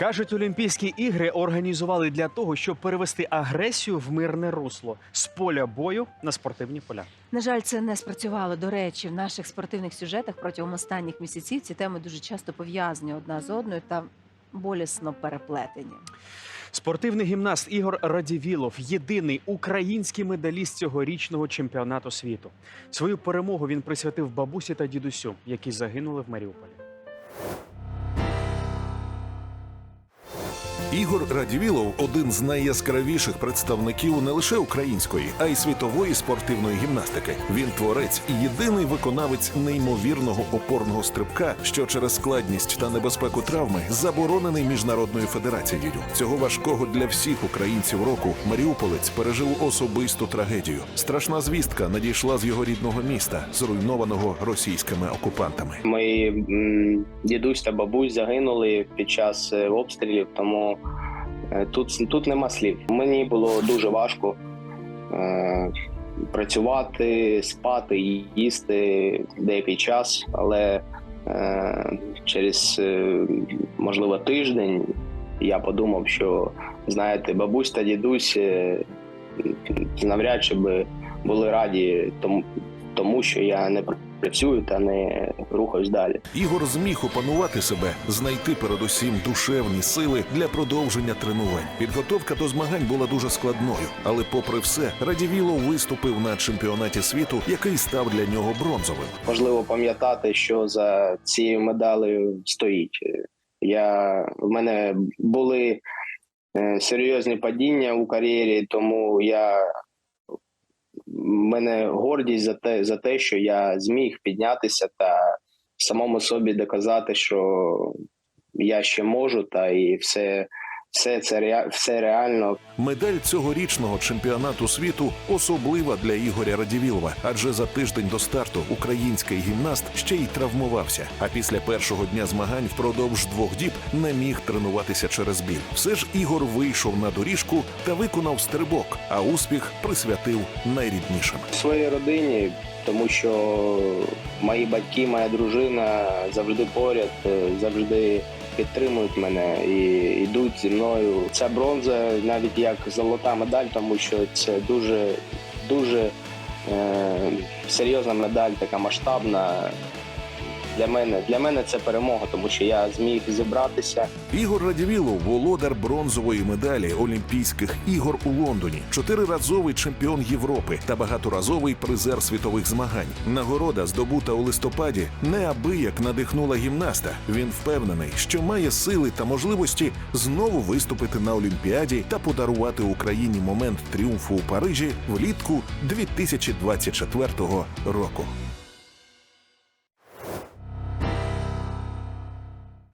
Кажуть, Олімпійські ігри організували для того, щоб перевести агресію в мирне русло з поля бою на спортивні поля. На жаль, це не спрацювало. До речі, в наших спортивних сюжетах протягом останніх місяців ці теми дуже часто пов'язані одна з одною та болісно переплетені. Спортивний гімнаст Ігор Радівілов єдиний український медаліст цьогорічного чемпіонату світу. Свою перемогу він присвятив бабусі та дідусю, які загинули в Маріуполі. Ігор Радівілов один з найяскравіших представників не лише української, а й світової спортивної гімнастики. Він творець і єдиний виконавець неймовірного опорного стрибка, що через складність та небезпеку травми заборонений міжнародною федерацією. Цього важкого для всіх українців року Маріуполець пережив особисту трагедію. Страшна звістка надійшла з його рідного міста, зруйнованого російськими окупантами. Мої м, дідусь та бабусь загинули під час е, обстрілів, тому тут, тут нема слів. Мені було дуже важко е, працювати, спати, їсти деякий час, але е, через е, можливо тиждень я подумав, що знаєте, бабусь та дідусь е, навряд чи би були раді тому, тому що я не працюю та не рухаюсь далі. Ігор зміг опанувати себе, знайти передусім душевні сили для продовження тренувань. Підготовка до змагань була дуже складною, але, попри все, Радівілов виступив на чемпіонаті світу, який став для нього бронзовим. Важливо пам'ятати, що за цією медалею стоїть. Я в мене були е, серйозні падіння у кар'єрі, тому я мене гордість за те, за те, що я зміг піднятися та самому собі доказати, що я ще можу, та і все, все це rea- все реально, Медаль цьогорічного чемпіонату світу особлива для Ігоря Радівілова, адже за тиждень до старту український гімнаст ще й травмувався. А після першого дня змагань впродовж двох діб не міг тренуватися через біль. Все ж Ігор вийшов на доріжку та виконав стрибок, а успіх присвятив найріднішим. своїй родині, тому що мої батьки, моя дружина завжди поряд, е, завжди підтримують мене і йдуть зі мною. Ця бронза навіть як золота медаль, тому що це дуже дуже е, серйозна медаль, така масштабна. Для мене для мене це перемога, тому що я зміг зібратися. Ігор Радівілов володар бронзової медалі Олімпійських ігор у Лондоні, чотириразовий чемпіон Європи та багаторазовий призер світових змагань. Нагорода, здобута у листопаді, неабияк надихнула гімнаста. Він впевнений, що має сили та можливості знову виступити на Олімпіаді та подарувати Україні момент тріумфу у Парижі влітку 2024 року.